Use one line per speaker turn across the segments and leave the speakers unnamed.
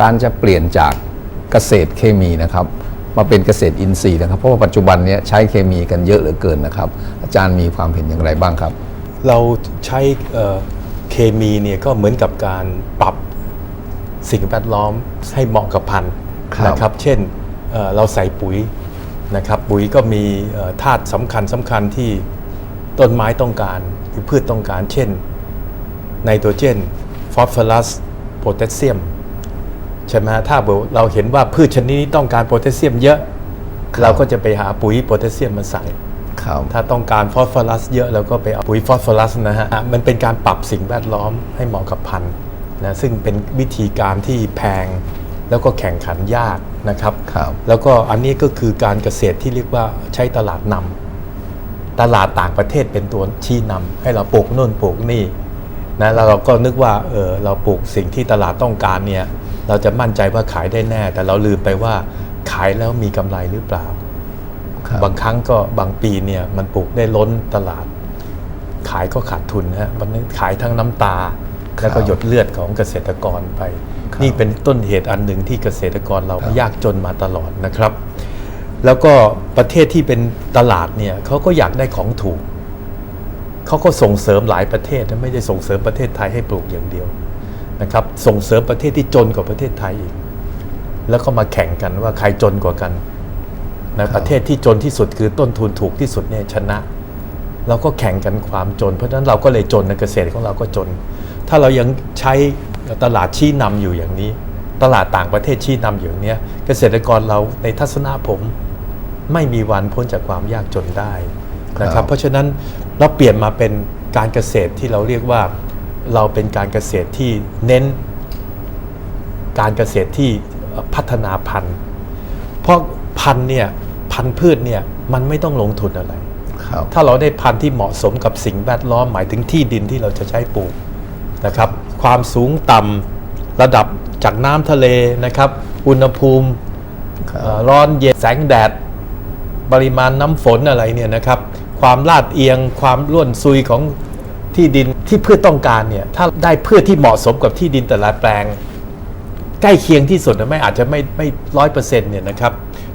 การจะเปลี่ยนจากเกษตรเคมีนะครับ มาเป็นเกษตรอินทรีย์นะครับ เพราะว่าปัจจุบันเนี้ใช้เคมีกันเยอะเหลือเกินนะครับ อาจารย์มีความเห็นอย่างไรบ้างครับ
เราใช้เอ่อเคมีเนี่ยก็เหมือนกับการปรับสิ่งแวดล้อมให้เหมาะกับพันธุ์
ครับ
นะครับ เช่นเอ่อเราใส่ปุ๋ยนะครับ ปุ๋ยก็มีเอ่อธาตุสำคัญสำคัญที่ต้นไม้ต้องการหรือพืชต้องการ เช่นไนโตรเจนฟอสฟอรัสโพแทสเซียม ใช่ไหมฮะถ้าเราเห็นว่าพืชชนิดนี้ต้องการโพแทสเซียมเยอะ เราก็จะไปหาปุ๋ยโพแทสเซียมมาใส่
ครับ
ถ้าต้องการฟอสฟอรัสเยอะเราก็ไปเอาปุ๋ยฟอสฟอรัสนะฮะมันเป็นการปรับสิ่งแวดล้อมให้เหมาะกับพันธุ์นะซึ่งเป็นวิธีการที่แพงแล้วก็แข่งขันยากนะครับ
ครับ
แล้วก็อันนี้ก็คือการเกษตรที่เรียกว่าใช้ตลาดนำตลาดต่างประเทศเป็นตัวชี้นำให้เราปลูกโน่นปลูกนี่นะแล้วเราก็นึกว่าเออเราปลูกสิ่งที่ตลาดต้องการเนี่ย เราจะมั่นใจว่าขายได้แน่ แต่เราลืมไปว่าขายแล้วมีกำไรหรือเปล่า
ครับ
บางครั้งก็บางปีเนี่ยมันปลูกได้ล้นตลาด ขายก็ขาดทุนนะฮะมันขายทั้งน้ำตา แล้วก็หยดเลือดของเกษตรกรไป
ครับ
นี่เป็นต้นเหตุอันหนึ่งที่เกษตรกรเรายากจนมาตลอดนะครับ แล้วก็ประเทศที่เป็นตลาดเนี่ยเขาก็อยากได้ของถูกเขาก็ส่งเสริมหลายประเทศนะไม่ได้ส่งเสริมประเทศไทยให้ปลูกอย่างเดียว นะครับส่งเสริมประเทศที่จนกว่าประเทศไทยอีก แล้วก็มาแข่งกันว่าใครจนกว่ากันนะประเทศที่จนที่สุดคือต้นทุนถูกที่สุดเนี่ยชนะ เราก็แข่งกันความจน เพราะฉะนั้นเราก็เลยจนในเกษตรของเราก็จน ถ้าเรายังใช้ตลาดชี้นำอยู่อย่างนี้ ตลาดต่างประเทศชี้นำอยู่อย่างเนี้ยเกษตรกรเราในทัศนะผม ไม่มีวันพ้นจากความยากจนได้นะค
ครั
รับ
บ
เพราะฉะนั้นเราเปลี่ยนมาเป็นการเกษตรที่เราเรียกว่า เราเป็นการเกษตรที่เน้นการเกษตรที่พัฒนาพันธุ์ เพราะพันธุ์เนี่ยพันธุ์พืชเนี่ยมันไม่ต้องลงทุนอะไร
ครับ
ถ้าเราได้พันธุ์ที่เหมาะสมกับสิ่งแวดล้อมหมายถึงที่ดินที่เราจะใช้ปลูกนะครับ ความสูงต่ำระดับจากน้ำทะเลนะครับ อุณหภูมิ
ครับ
เอ่อร้อนเย็นแสงแดด ปริมาณน้ำฝนอะไรเนี่ยนะครับ ความลาดเอียงความร่วนซุยของ ที่ดินที่พืชต้องการเนี่ยถ้าได้พืชที่เหมาะสมกับที่ดินแต่ละแปลง ใกล้เคียงที่สุดนะไม่อาจจะไม่ไม่ร้อยเปอร์เซ็นต์เนี่ยนะครับ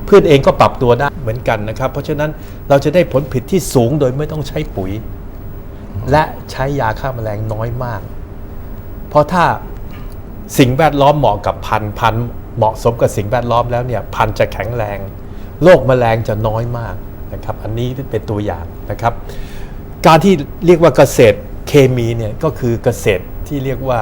พืชเองก็ปรับตัวได้เหมือนกันนะครับ เพราะฉะนั้นเราจะได้ผลผลิตที่สูงโดยไม่ต้องใช้ปุ๋ย และใช้ยาฆ่าแมลงน้อยมาก เพราะถ้าสิ่งแวดล้อมเหมาะกับพันธุ์พันธุ์เหมาะสมกับสิ่งแวดล้อมแล้วเนี่ยพันธุ์จะแข็งแรงโรคแมลงจะน้อยมากนะครับ อันนี้เป็นตัวอย่างนะครับ การที่เรียกว่าเกษตร เคมีเนี่ยก็คือเกษตรที่เรียกว่า